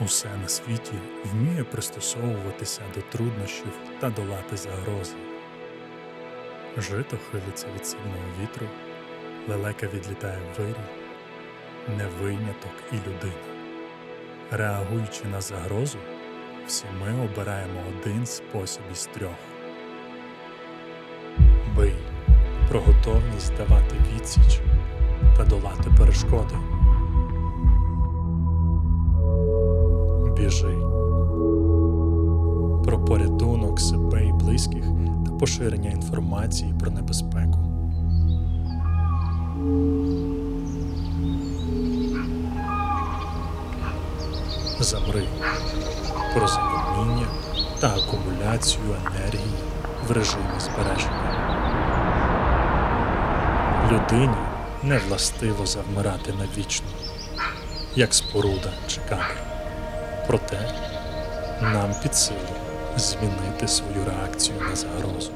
Усе на світі вміє пристосовуватися до труднощів та долати загрози. Жито хилиться від сильного вітру, лелека відлітає вирі, не виняток і людина. Реагуючи на загрозу, всі ми обираємо один спосіб із трьох. Бий про готовність давати відсіч та долати перешкоди. Поширення інформації про небезпеку. Замри про заніміння та акумуляцію енергії в режимі збереження. Людині не властиво завмирати навічно, як споруда чи камера. Проте нам під силу змінити свою реакцію на загрозу.